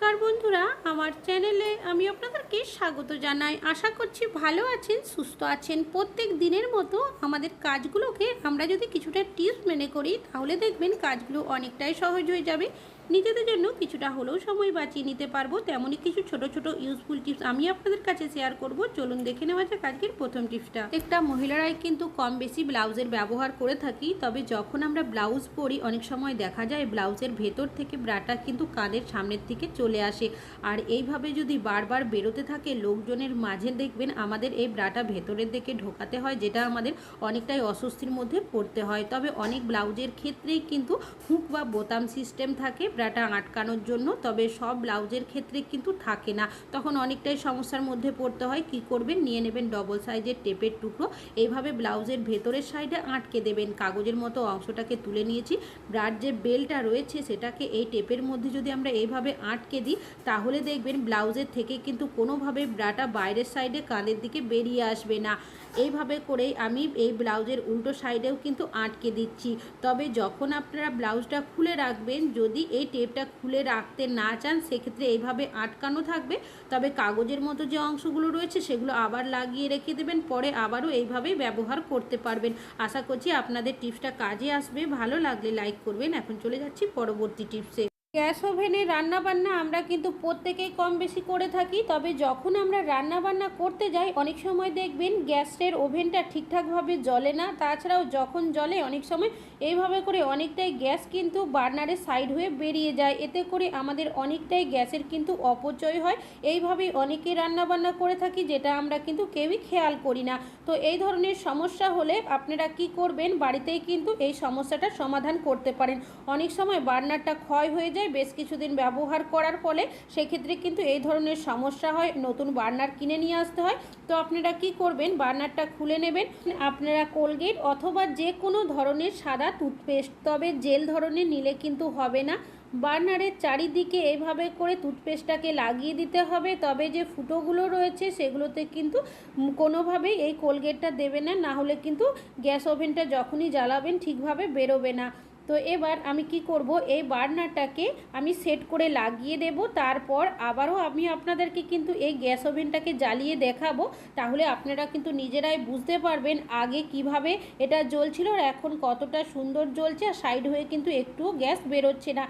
নমস্কার বন্ধুরা, আমার চ্যানেলে আমি আপনাদেরকে স্বাগত জানাই। আশা করছি ভালো আছেন, সুস্থ আছেন। প্রত্যেক দিনের মতো আমাদের কাজগুলোকে আমরা যদি কিছুটা টিপস মেনে করি, তাহলে দেখবেন কাজগুলো অনেকটাই সহজ হয়ে যাবে। নিজেদের জন্য কিছুটা হলেও সময় বাঁচিয়ে নিতে পারব। তেমনই কিছু ছোট ছোট ইউজফুল টিপস আমি আপনাদের কাছে শেয়ার করব। চলুন দেখে নেওয়া যাক আজকের প্রথম টিপসটা একটা মহিলারাই কিন্তু কম বেশি ব্লাউজের ব্যবহার করে থাকি, তবে যখন আমরা ব্লাউজ পরি, অনেক সময় দেখা যায় ব্লাউজের ভেতর থেকে ব্রাটা কিন্তু কাঁধের সামনের দিকে চলে আসে আর এইভাবে যদি বারবার বেরোতে থাকে, লোকজনের মাঝে দেখবেন আমাদের এই ব্রাটা ভেতরের দিকে ঢোকাতে হয়, যেটা আমাদের অনেকটাই অস্বস্তির মধ্যে পড়তে হয়। তবে অনেক ব্লাউজের ক্ষেত্রেই কিন্তু হুক বা বোতাম সিস্টেম থাকে ব্রাটা আটকানোর জন্য, তবে সব ব্লাউজের ক্ষেত্রে কিন্তু থাকে না। তখন অনেকটাই সমস্যার মধ্যে পড়তে হয়, কি করবেন? নিয়ে নেবেন ডবল সাইজের টেপের টুকরো। এইভাবে ব্লাউজের ভেতরের সাইডে আটকে দেবেন। কাগজের মতো অংশটাকে তুলে নিয়েছি। ব্রার যে বেলটা রয়েছে, সেটাকে এই টেপের মধ্যে যদি আমরা এইভাবে আটকে দিই তাহলে দেখবেন ব্লাউজের থেকে কিন্তু কোনোভাবে ব্রাটা বাইরের সাইডে কাঁধের দিকে বেরিয়ে আসবে না। এইভাবে করেই আমি এই ব্লাউজের উল্টো সাইডেও কিন্তু আটকে দিচ্ছি। তবে যখন আপনারা ব্লাউজটা খুলে রাখবেন, যদি এই টেপটা খুলে রাখতে না চান, সেক্ষেত্রে এইভাবে আটকানো থাকবে। তবে কাগজের মতো যে অংশগুলো রয়েছে, সেগুলো আবার লাগিয়ে রেখে দেবেন। পরে আবারও এইভাবেই ব্যবহার করতে পারবেন। আশা করছি আপনাদের টিপসটা কাজে আসবে। ভালো লাগলে লাইক করবেন। এখন চলে যাচ্ছি পরবর্তী টিপসে গ্যাস ওভেনে রান্না বান্না আমরা কিন্তু প্রত্যেকেই কম বেশি করে থাকি, তবে যখন আমরা রান্না বান্না করতে যাই, অনেক সময় দেখবেন গ্যাসের ওভেনটা ঠিকঠাকভাবে জ্বলে না। তাছাড়াও যখন জ্বলে, অনেক সময় এইভাবে করে অনেকটাই গ্যাস কিন্তু বার্নারের সাইড হয়ে বেরিয়ে যায়। এতে করে আমাদের অনেকটাই গ্যাসের কিন্তু অপচয় হয়। এইভাবেই অনেকেই রান্না বান্না করে থাকি, যেটা আমরা কিন্তু কেউই খেয়াল করি না। তো এই ধরনের সমস্যা হলে আপনারা কি করবেন? বাড়িতেই কিন্তু এই সমস্যাটা সমাধান করতে পারেন। অনেক সময় বার্নারটা ক্ষয় হয়ে যায় বেশ কিছুদিন ব্যবহার করার ফলে সেক্ষেত্রে কিন্তু এই ধরনের সমস্যা হয়। নতুন বার্নার কিনে নিয়ে আসতে হয়। তো আপনারা কি করবেন? বার্নারটা খুলে নেবেন। আপনারা কোলগেট অথবা যে কোনো ধরনের সাদা টুথপেস্ট, তবে জেল ধরনের নিলে কিন্তু হবে না। বার্নারের চারিদিকে এইভাবে করে টুথপেস্টটাকে লাগিয়ে দিতে হবে। তবে যে ফুটোগুলো রয়েছে, সেগুলোতে কিন্তু কোনোভাবেই এই কোলগেটটা দেবে না। না হলে কিন্তু গ্যাস ওভেনটা যখনই জ্বালাবেন, ঠিকভাবে বেরোবে না। তো এবার আমি কি করব? এই বার্নারটাকে আমি সেট করে লাগিয়ে দেব। তারপর আবারও আমি আপনাদেরকে কিন্তু এই গ্যাস ওভেনটাকে জ্বালিয়ে দেখাবো। তাহলে আপনারা কিন্তু নিজেরাই বুঝতে পারবেন আগে কীভাবে এটা জ্বলছিল আর এখন কতটা সুন্দর জ্বলছে আর সাইড হয়ে কিন্তু একটুও গ্যাস বেরোচ্ছে না।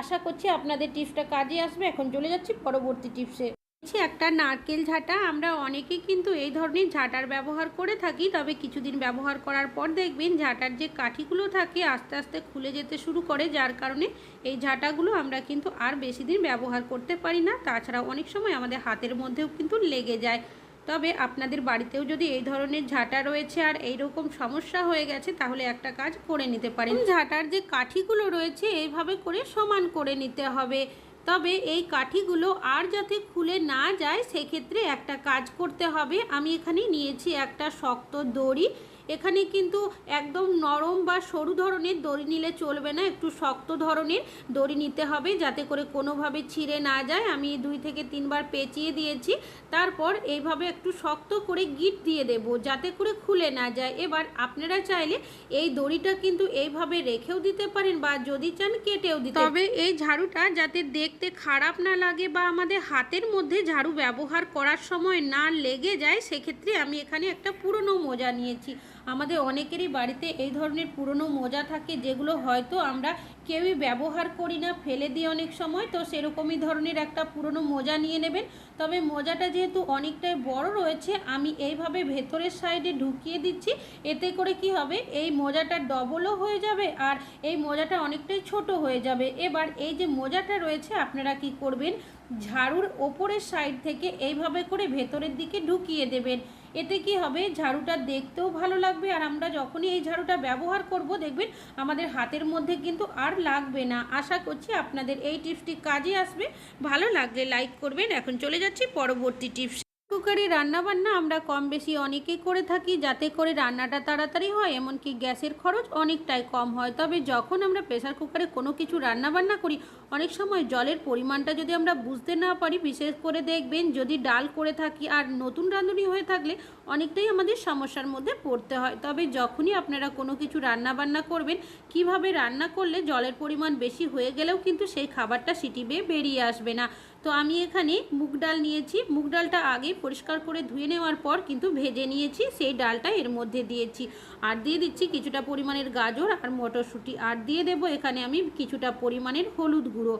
আশা করছি আপনাদের টিপসটা কাজে আসবে। এখন চলে যাচ্ছি পরবর্তী টিপসে হচ্ছে একটা নারকেল ঝাঁটা। আমরা অনেকেই কিন্তু এই ধরনের ঝাঁটার ব্যবহার করে থাকি, তবে কিছুদিন ব্যবহার করার পর দেখবেন ঝাঁটার যে কাঠিগুলো থাকে আস্তে আস্তে খুলে যেতে শুরু করে, যার কারণে এই ঝাঁটাগুলো আমরা কিন্তু আর বেশি দিন ব্যবহার করতে পারি না। তাছাড়া অনেক সময় আমাদের হাতের মধ্যেও কিন্তু লেগে যায়। তবে আপনাদের বাড়িতেও যদি এই ধরনের ঝাঁটা রয়েছে আর এই রকম সমস্যা হয়ে গেছে, তাহলে একটা কাজ করে নিতে পারেন। ঝাঁটার যে কাঠিগুলো রয়েছে, এইভাবে করে সমান করে নিতে হবে। তবে এই কাঠিগুলো আর যাতে খুলে না যায়, সেক্ষেত্রে একটা কাজ করতে হবে। আমি এখানে নিয়েছি একটা শক্ত দড়ি। এখানে কিন্তু একদম নরম বা সরু ধরনের দড়ি নিলে চলবে না, একটু শক্ত ধরনের দড়ি নিতে হবে যাতে করে কোনোভাবে ছিঁড়ে না যায়। আমি দুই থেকে তিনবার পেঁচিয়ে দিয়েছি, তারপর এইভাবে একটু শক্ত করে গিট দিয়ে দেব যাতে করে খুলে না যায়। এবার আপনারা চাইলে এই দড়িটা কিন্তু এইভাবে রেখেও দিতে পারেন বা যদি চান কেটেও দিতে তবে এই ঝাড়ুটা যাতে দেখতে খারাপ না লাগে বা আমাদের হাতের মধ্যে ঝাড়ু ব্যবহার করার সময় না লেগে যায়, সেক্ষেত্রে আমি এখানে একটা পুরনো মোজা নিয়েছি। আমাদের অনেকেরই বাড়িতে এই ধরনের পুরনো মোজা থাকে, যেগুলো হয়তো আমরা কেউই ব্যবহার করি না, ফেলে দিই অনেক সময়, তো সেরকমই ধরনের একটা পুরনো মোজা নিয়ে নেবেন। তবে মোজাটা যেহেতু অনেকটাই বড় রয়েছে, আমি এইভাবে ভেতরের সাইডে ঢুকিয়ে দিচ্ছি, এতে করে কি হবে, এই মোজাটা ডবলও হয়ে যাবে আর এই মোজাটা অনেকটাই ছোট হয়ে যাবে। এবার এই যে মোজাটা রয়েছে, আপনারা কি করবেন, ঝাড়ুর ওপরের সাইড থেকে এইভাবে করে ভেতরের দিকে ঢুকিয়ে দেবেন। এতে কি হবে? ঝাড়ুটা দেখতেও ভালো লাগবে আর আমরা যখনই এই ঝাড়ুটা ব্যবহার করব, দেখবেন আমাদের হাতের মধ্যে কিন্তু আর লাগবে না। আশা করছি আপনাদের এই টিপসটি কাজে আসবে। ভালো লাগলে লাইক করবেন। এখন চলে যাচ্ছি পরবর্তী টিপস। কুকারে রান্নাবান্না আমরা কম বেশি অনেকেই করে থাকি, যাতে করে রান্নাটা তাড়াতাড়ি হয়, এমনকি গ্যাসের খরচ অনেকটাই কম হয়। তবে যখন আমরা প্রেসার কুকারে কোনো কিছু রান্নাবান্না করি, অনেক সময় জলের পরিমাণটা যদি আমরা বুঝতে না পারি, বিশেষ করে দেখবেন যদি ডাল করে থাকি আর নতুন রাঁধুনি হয়ে থাকলে, অনেকটাই আমাদের সমস্যার মধ্যে পড়তে হয়। তবে যখনই আপনারা কোনো কিছু রান্নাবান্না করবেন, কীভাবে রান্না করলে জলের পরিমাণ বেশি হয়ে গেলেও কিন্তু সেই খাবারটা সিটি বেয়ে বেরিয়ে আসবে না। তো আমি এখানে মুগ ডাল নিয়েছি। মুগ ডালটা আগে পরিষ্কার করে ধুয়ে নেওয়ার পর কিন্তু ভেজে নিয়েছি। সেই ডালটা এর মধ্যে দিয়েছি। আর দিয়ে দিচ্ছি কিছুটা পরিমাণের গাজর আর মটরশুঁটি। আর দিয়ে দেব এখানে আমি কিছুটা পরিমাণের হলুদ গুঁড়ো।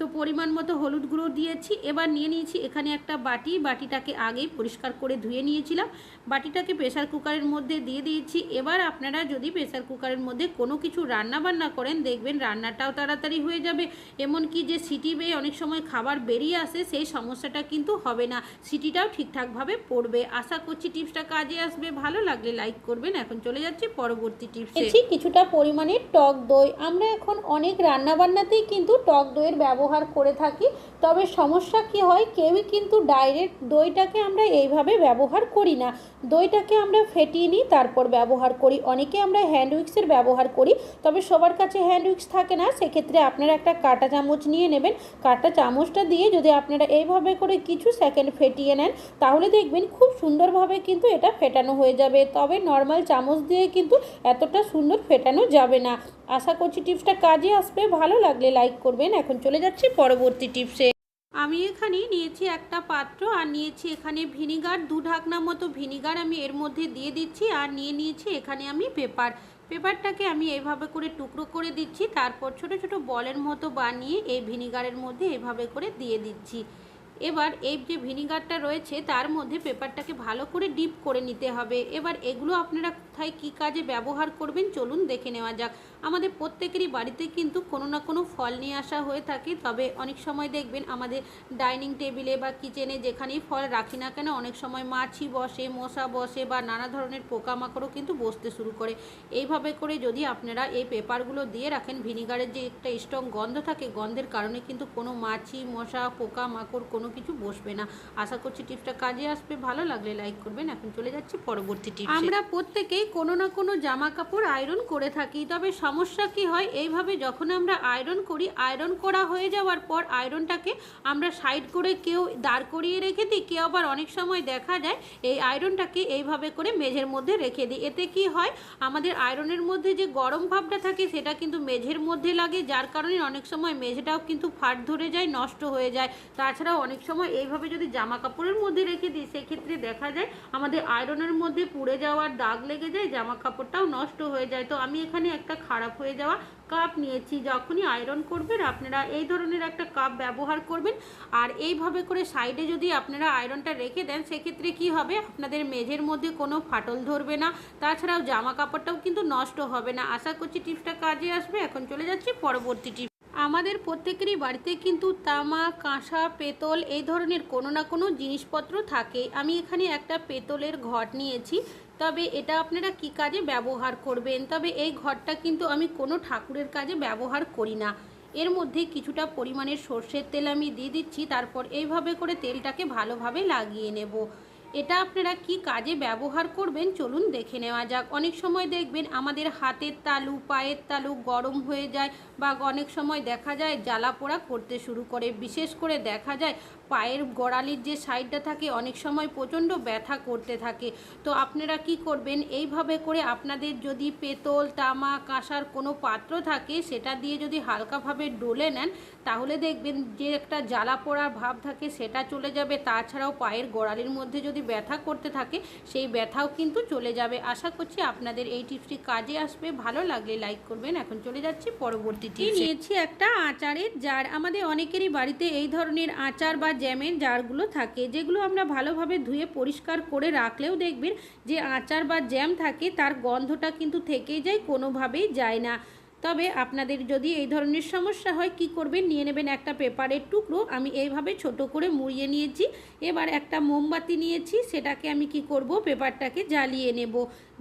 তো পরিমাণ মতো হলুদ গুঁড়ো দিয়েছি। এবার নিয়ে নিয়েছি এখানে একটা বাটি। বাটিটাকে আগেই পরিষ্কার করে ধুয়ে নিয়েছিলাম। বাটিটাকে প্রেসার কুকারের মধ্যে দিয়ে দিয়েছি। এবার আপনারা যদি প্রেসার কুকারের মধ্যে কোনো কিছু রান্না বান্না করেন, দেখবেন রান্নাটাও তাড়াতাড়ি হয়ে যাবে। এমনকি যে সিটি বেয়ে অনেক সময় খাবার বেরিয়ে আসে, সেই সমস্যাটা কিন্তু হবে না। সিটিটাও ঠিকঠাকভাবে পড়বে। আশা করছি টিপসটা কাজে আসবে। ভালো লাগলে লাইক করবেন। এখন চলে যাচ্ছি পরবর্তী টিপসে। কিছুটা পরিমাণের টক দই। আমরা এখন অনেক রান্নাবান্নাতেই কিন্তু টক দইয়ের ব্যবহার করে থাকি। তবে সমস্যা কি হয়, কেউই কিন্তু ডাইরেক্ট দইটাকে আমরা এইভাবে ব্যবহার করি না। দইটাকে আমরা ফেটিয়ে নিই, তারপর ব্যবহার করি। অনেকে আমরা হ্যান্ড উইক্সের ব্যবহার করি, তবে সবার কাছে হ্যান্ড উইক্স থাকে না। সেক্ষেত্রে আপনারা একটা কাঁটা চামচ নিয়ে নেবেন। কাঁটা চামচটা দিয়ে যদি আপনারা এইভাবে করে কিছু সেকেন্ড ফেটিয়ে নেন, তাহলে দেখবেন খুব সুন্দরভাবে কিন্তু এটা ফেটানো হয়ে যাবে। তবে নর্মাল চামচ দিয়ে কিন্তু এতটা সুন্দর ফেটানো যাবে না। আশা করছি টিপসটা কাজে আসবে। ভালো লাগলে লাইক করবেন। এখন চলে যাচ্ছি পরবর্তী টিপসে। আমি এখানে নিয়েছি একটা পাত্র আর নিয়েছি এখানে ভিনিগার, দু ঢাকনা মতো ভিনিগার আমি এর মধ্যে দিয়ে দিচ্ছি আর নিয়ে নিয়েছি এখানে আমি পেপার। পেপারটাকে আমি এইভাবে করে টুকরো করে দিচ্ছি, তারপর ছোট ছোট বলের মতো বানিয়ে এই ভিনিগারের মধ্যে এইভাবে করে দিয়ে দিচ্ছি। এবার এই যে ভিনিগারটা রয়েছে, তার মধ্যে পেপারটাকে ভালো করে ডিপ করে নিতে হবে। এবার এগুলো আপনারা কোথায় কী কাজে ব্যবহার করবেন, চলুন দেখে নেওয়া যাক। আমাদের প্রত্যেকেরই বাড়িতে কিন্তু কোনো না কোনো ফল নিয়ে আসা হয়ে থাকে, তবে অনেক সময় দেখবেন আমাদের ডাইনিং টেবিলে বা কিচেনে যেখানেই ফল রাখি না কেন, অনেক সময় মাছি বসে, মশা বসে বা নানা ধরনের পোকামাকড়ও কিন্তু বসতে শুরু করে। এইভাবে করে যদি আপনারা এই পেপারগুলো দিয়ে রাখেন, ভিনিগারের যে একটা স্ট্রং গন্ধ থাকে, গন্ধের কারণে কিন্তু কোনো মাছি, মশা, পোকামাকড় কোনো কিছু বসবে না। আশা করছি টিপসটা কাজে আসবে। ভালো লাগলে লাইক করবেন। এখন চলে যাচ্ছি পরবর্তী টিপস। আমরা প্রত্যেকেই কোনো না কোনো জামা কাপড় আয়রন করে থাকি, তবে সমস্যা কি হয়? এইভাবে যখন আমরা আয়রন করি, আয়রন করা হয়ে যাওয়ার পর আয়রনটাকে আমরা সাইড করে কেউ দাঁড় করিয়ে রেখে দিই, কেউ আবার অনেক সময় দেখা যায় এই আয়রনটাকে এইভাবে করে মেঝের মধ্যে রেখে দিই। এতে কি হয়? আমাদের আয়রনের মধ্যে যে গরম ভাবটা থাকে, সেটা কিন্তু মেঝের মধ্যে লাগে, যার কারণে অনেক সময় মেঝেটাও কিন্তু ফাট ধরে যায়, নষ্ট হয়ে যায়। তাছাড়াও অনেক সময় এইভাবে যদি জামা কাপড়ের মধ্যে রেখে দিই, সেক্ষেত্রে দেখা যায় আমাদের আয়রনের মধ্যে পুড়ে যাওয়ার দাগ লেগে যায় জামা কাপড়টাও নষ্ট হয়ে যায়। তো আমি এখানে একটা খারাপ হয়ে যাওয়া কাপ নিয়েছি। যখনই আয়রন করবেন, আপনারা এই ধরনের একটা কাপ ব্যবহার করবেন। আর এইভাবে করে সাইডে যদি আপনারা আয়রনটা রেখে দেন, সেক্ষেত্রে কি হবে? আপনাদের মেঝের মধ্যে কোনো ফাটল ধরবে না। তাছাড়াও জামা কাপড়টাও কিন্তু নষ্ট হবে না। আশা করছি টিপসটা কাজে আসবে। এখন চলে যাচ্ছি পরবর্তী টিপস আমাদের প্রত্যেকেরই বাড়িতে কিন্তু তামা, কাঁসা, পেতল এই ধরনের কোনো না কোনো জিনিসপত্র থাকে। আমি এখানে একটা পেতলের ঘট নিয়েছি। তবে এটা আপনারা কি কাজে ব্যবহার করবেন? তবে এই ঘরটা কিন্তু আমি কোনো ঠাকুরের কাজে ব্যবহার করি না। এর মধ্যে কিছুটা পরিমাণের সর্ষের তেল আমি দিয়ে দিচ্ছি। তারপর এইভাবে করে তেলটাকে ভালোভাবে লাগিয়ে নেব। এটা আপনারা কি কাজে ব্যবহার করবেন? চলুন দেখে নেওয়া যাক। অনেক সময় দেখবেন আমাদের হাতের তালু, পায়ের তালু গরম হয়ে যায় বা অনেক সময় দেখা যায় জ্বালা পোড়া করতে শুরু করে। বিশেষ করে দেখা যায় পায়ের গোড়ালির যে সাইডটা থাকে, অনেক সময় প্রচণ্ড ব্যথা করতে থাকে। তো আপনারা কি করবেন? এইভাবে করে আপনাদের যদি পেতল তামা কাঁসার কোনো পাত্র থাকে, সেটা দিয়ে যদি হালকাভাবে ডলে নেন, তাহলে দেখবেন যে একটা জ্বালা পোড়ার ভাব থাকে, সেটা চলে যাবে। তাছাড়াও পায়ের গোড়ালির মধ্যে যদি ব্যথা করতে থাকে, সেই ব্যথাও কিন্তু চলে যাবে। আশা করছি আপনাদের এই টিপসটি কাজে আসবে। ভালো লাগলে লাইক করবেন। এখন চলে যাচ্ছি পরবর্তী নিয়েছি একটা আচারের জার। আমাদের অনেকেরই বাড়িতে এই ধরনের আচার বা জ্যামের জারগুলো থাকে, যেগুলো আমরা ভালোভাবে ধুয়ে পরিষ্কার করে রাখলেও দেখবেন যে আচার বা জ্যাম থাকে, তার গন্ধটা কিন্তু থেকেই যায়, কোনোভাবেই যায় না। তবে আপনাদের যদি এই ধরনের সমস্যা হয়, কি করবেন? নিয়ে নেবেন একটা পেপারের টুকরো, আমি এইভাবে ছোট করে মুড়িয়ে নিয়েছি। এবার একটা মোমবাতি নিয়েছি, সেটাকে আমি কি করব? পেপারটাকে জ্বালিয়ে নেব।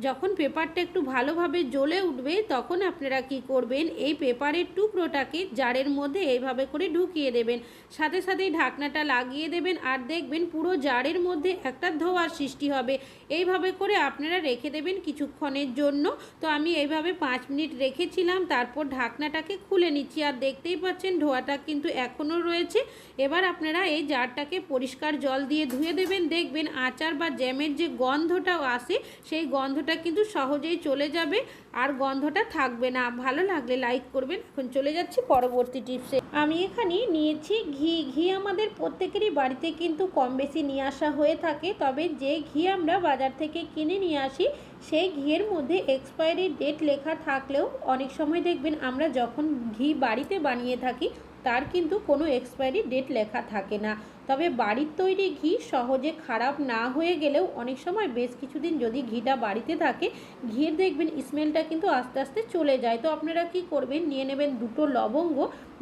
যখন পেপারটা একটু ভালোভাবে জ্বলে উঠবে, তখন আপনারা কি করবেন, এই পেপারের টুকরোটাকে জারের মধ্যে এইভাবে করে ঢুকিয়ে দেবেন। সাথে সাথেই ঢাকনাটা লাগিয়ে দেবেন আর দেখবেন পুরো জারের মধ্যে একটা ধোয়ার সৃষ্টি হবে। এইভাবে করে আপনারা রেখে দেবেন কিছুক্ষণের জন্য। তো আমি এইভাবে পাঁচ মিনিট রেখেছিলাম, তারপর ঢাকনাটাকে খুলে নিচ্ছি। আর দেখতেই পাচ্ছেন ধোয়াটা কিন্তু এখনও রয়েছে। এবার আপনারা এই জারটাকে পরিষ্কার জল দিয়ে ধুয়ে দেবেন। দেখবেন আচার বা জ্যামের যে গন্ধটাও আসে, সেই গন্ধটা কিন্তু সহজেই চলে যাবে আর গন্ধটা থাকবে না। ভালো লাগলে লাইক করবেন। এখন চলে যাচ্ছি পরবর্তী টিপসে আমি এখানে নিয়েছি ঘি। ঘি আমাদের প্রত্যেকেরই বাড়িতে কিন্তু কম বেশি নিয়ে আসা হয়ে থাকে। তবে যে ঘি আমরা বাজার থেকে কিনে নিয়ে আসি, সেই ঘিয়ের মধ্যে এক্সপায়ারি ডেট লেখা থাকলেও অনেক সময় দেখবেন আমরা যখন ঘি বাড়িতে বানিয়ে থাকি, তার কিন্তু কোনো এক্সপায়ারি ডেট লেখা থাকে না। তবে বাড়ির তৈরি ঘি সহজে খারাপ না হয়ে গেলেও অনেক সময় বেশ কিছুদিন যদি ঘিটা বাড়িতে থাকে ঘিয়ের দেখবেন স্মেলটা কিন্তু আস্তে আস্তে চলে যায়। তো আপনারা কি করবেন? নিয়ে নেবেন দুটো লবঙ্গ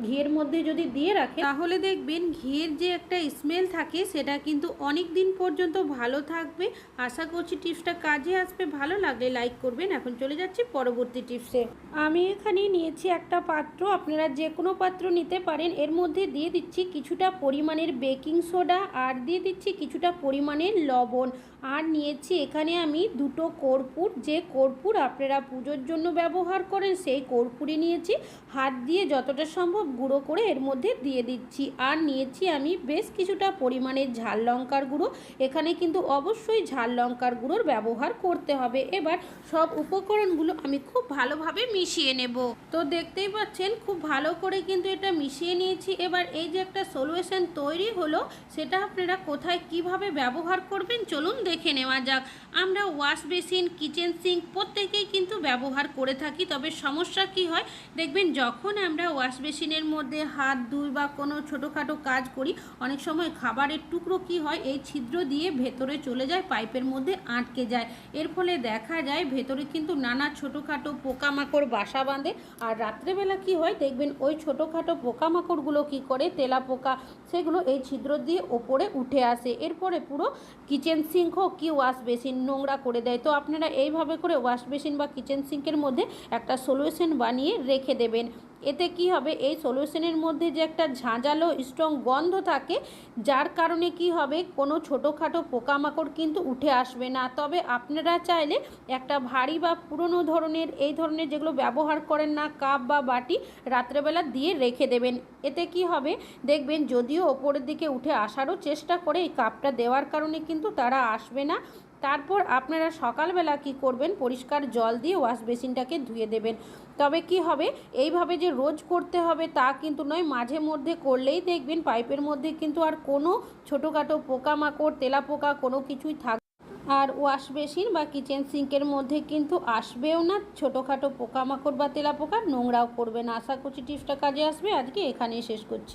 ঘিয়ের মধ্যে যদি দিয়ে রাখেন তাহলে দেখবেন ঘিয়ের যে একটা স্মেল থাকে, সেটা কিন্তু অনেক দিন পর্যন্ত ভালো থাকবে। আশা করছি টিপসটা কাজে আসবে। ভালো লাগলে লাইক করবেন। এখন চলে যাচ্ছি পরবর্তী টিপসে। আমি এখানে নিয়েছি একটা পাত্র। আপনারা যে কোনো পাত্র নিতে পারেন। এর মধ্যে দিয়ে দিচ্ছি কিছুটা পরিমাণের বেকিং সোডা আর দিয়ে দিচ্ছি কিছুটা পরিমাণের লবণ। আর নিয়েছি এখানে আমি দুটো কর্পূর। যে কর্পূর আপনারা পুজোর জন্য ব্যবহার করেন, সেই কর্পূরই নিয়েছি। হাত দিয়ে যতটা সম্ভব গুঁড়ো করে এর মধ্যে দিয়ে দিচ্ছি। আর নিয়েছি আমি বেশ কিছুটা পরিমাণের ঝাল লঙ্কার গুঁড়ো। এখানে কিন্তু অবশ্যই ঝাল লঙ্কার গুঁড়োর ব্যবহার করতে হবে। এবার সব উপকরণগুলো আমি খুব ভালোভাবে মিশিয়ে নেব। তো দেখতেই পাচ্ছেন, খুব ভালো করে কিন্তু এটা মিশিয়ে নিয়েছি। এবার এই যে একটা সলিউশন তৈরি হলো, সেটা আপনারা কোথায় কীভাবে ব্যবহার করবেন চলুন দেখে নেওয়া যাক। আমরা ওয়াশ বেসিন, কিচেন সিঙ্ক প্রত্যেকেই কিন্তু ব্যবহার করে থাকি, তবে সমস্যা কি হয়? দেখবেন যখন আমরা ওয়াশ বেসিনের মধ্যে হাত ধুই বা কোনো ছোটোখাটো কাজ করি, অনেক সময় খাবারের টুকরো কি হয়, এই ছিদ্র দিয়ে ভেতরে চলে যায়, পাইপের মধ্যে আটকে যায়। এর ফলে দেখা যায় ভেতরে কিন্তু নানা ছোটোখাটো পোকামাকড় বাসা বাঁধে। আর রাত্রেবেলা কি হয়, দেখবেন ওই ছোটোখাটো পোকামাকড়গুলো কি করে, তেলা পোকা, সেগুলো এই ছিদ্র দিয়ে ওপরে উঠে আসে। এরপরে পুরো কিচেন সিঙ্ক হোক কি ওয়াশ বেসিন নোংরা করে দেয়। তো আপনারা এইভাবে করে ওয়াশ বেসিন বা কিচেন সিঙ্কের মধ্যে একটা সলিউশন বানিয়ে রেখে দেবেন। এতে কি হবে? এই সলিউশনের মধ্যে যে একটা ঝাঁঝালো স্ট্রং গন্ধ থাকে, যার কারণে কি হবে? কোনো ছোটোখাটো পোকামাকড় কিন্তু উঠে আসবে না। তবে আপনারা চাইলে একটা ভারী বা পুরনো ধরনের, এই ধরনের যেগুলো ব্যবহার করেন না, কাপ বা বাটি রাত্রেবেলা দিয়ে রেখে দেবেন। এতে কি হবে? দেখবেন যদিও ওপরের দিকে উঠে আসারও চেষ্টা করে এই কাপটা দেওয়ার কারণে কিন্তু তারা আসবে না। তারপর আপনারা সকালবেলা কি করবেন? পরিষ্কার জল দিয়ে ওয়াশ বেসিনটাকে ধুয়ে দেবেন। তবে কি হবে? এইভাবে যে রোজ করতে হবে তা কিন্তু নয়, মাঝে মধ্যে করলেই দেখবেন পাইপের মধ্যে কিন্তু আর কোনো ছোটোখাটো পোকামাকড়, তেলাপোকা কোনো কিছুই থাক আর ওয়াশ বেসিন বা কিচেন সিঙ্কের মধ্যে কিন্তু আসবেও না। ছোটোখাটো পোকামাকড় বা তেলাপোকা নোংরাও করবে না। আশা করছি টিপসটা কাজে আসবে। আজকে এখানেই শেষ করছি।